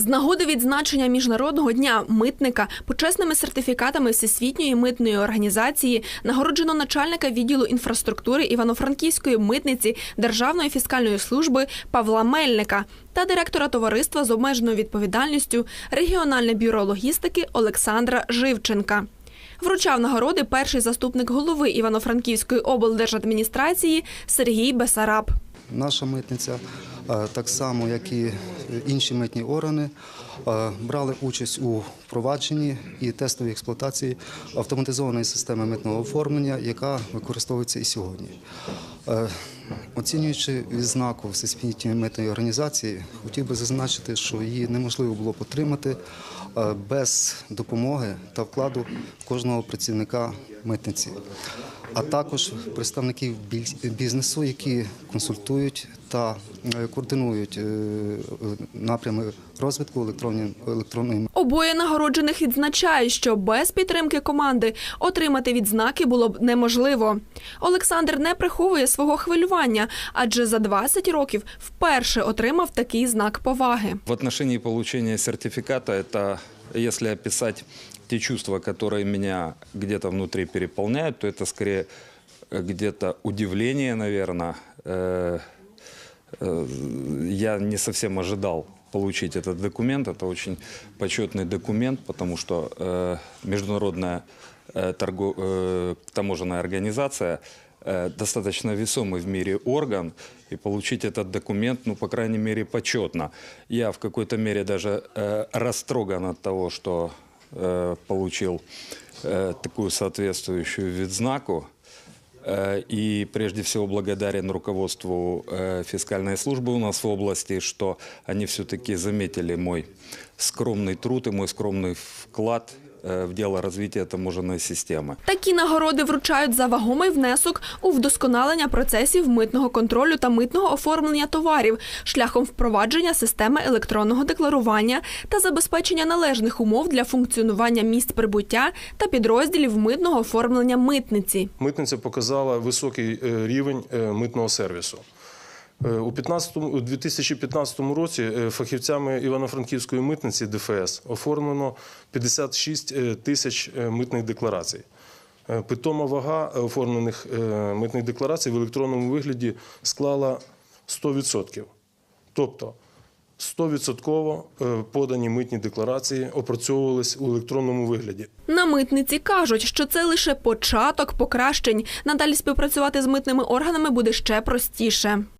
З нагоди відзначення міжнародного дня митника почесними сертифікатами Всесвітньої митної організації нагороджено начальника відділу інфраструктури Івано-Франківської митниці Державної фіскальної служби Павла Мельника та директора товариства з обмеженою відповідальністю Регіональне бюро логістики Олександра Живченка. Вручав нагороди перший заступник голови Івано-Франківської облдержадміністрації Сергій Бесараб. Наша митниця, так само як і інші митні органи, брали участь у впровадженні і тестовій експлуатації автоматизованої системи митного оформлення, яка використовується і сьогодні. Е, Оцінюючи відзнаку Всесвітньої митної організації, хотів би зазначити, що її неможливо було отримати е, без допомоги та вкладу кожного працівника митниці, а також представників бізнесу, які консультують та е, координують напрями розвитку електронної електронної Обоє нагороджених відзначають, що без підтримки команди отримати відзнаки було б неможливо. Олександр не приховує свого хвилювання, адже за 20 років вперше отримав такий знак поваги. В отношении получения сертификата, это если описать те чувства, которые меня где-то внутри переполняют, то это скорее э, где-то удивление, наверное. Э, э, Я не совсем ожидал получить этот документ. Это очень почетный документ, потому что э, международная э, торго- э, таможенная организация э, достаточно весомый в мире орган, и получить этот документ, ну, по крайней мере, почетно. Я в какой-то мере даже э, растроган от того, что э, получил э, такую соответствующую видзнаку. Э, И прежде всего благодарен руководству э, фискальной службы у нас в области, что они все-таки заметили мой скромный труд и мой скромный вклад э, в дело развития таможенной системы. Такі нагороди вручають за вагомий внесок у вдосконалення процесів митного контролю та митного оформлення товарів шляхом впровадження системи електронного декларування та забезпечення належних умов для функціонування місць прибуття та підрозділів митного оформлення митниці. Митниця показала високий е, рівень е, митного сервісу. Е, У 2015 році е, фахівцями Івано-Франківської митниці ДФС оформлено 56 е, тисяч митних декларацій. Питома вага оформлених митних декларацій в електронному вигляді склала 100%. Тобто 100% е, подані митні декларації опрацьовувались у електронному вигляді. На митниці кажуть, що це лише початок покращень. Надалі співпрацювати з митними органами буде ще простіше.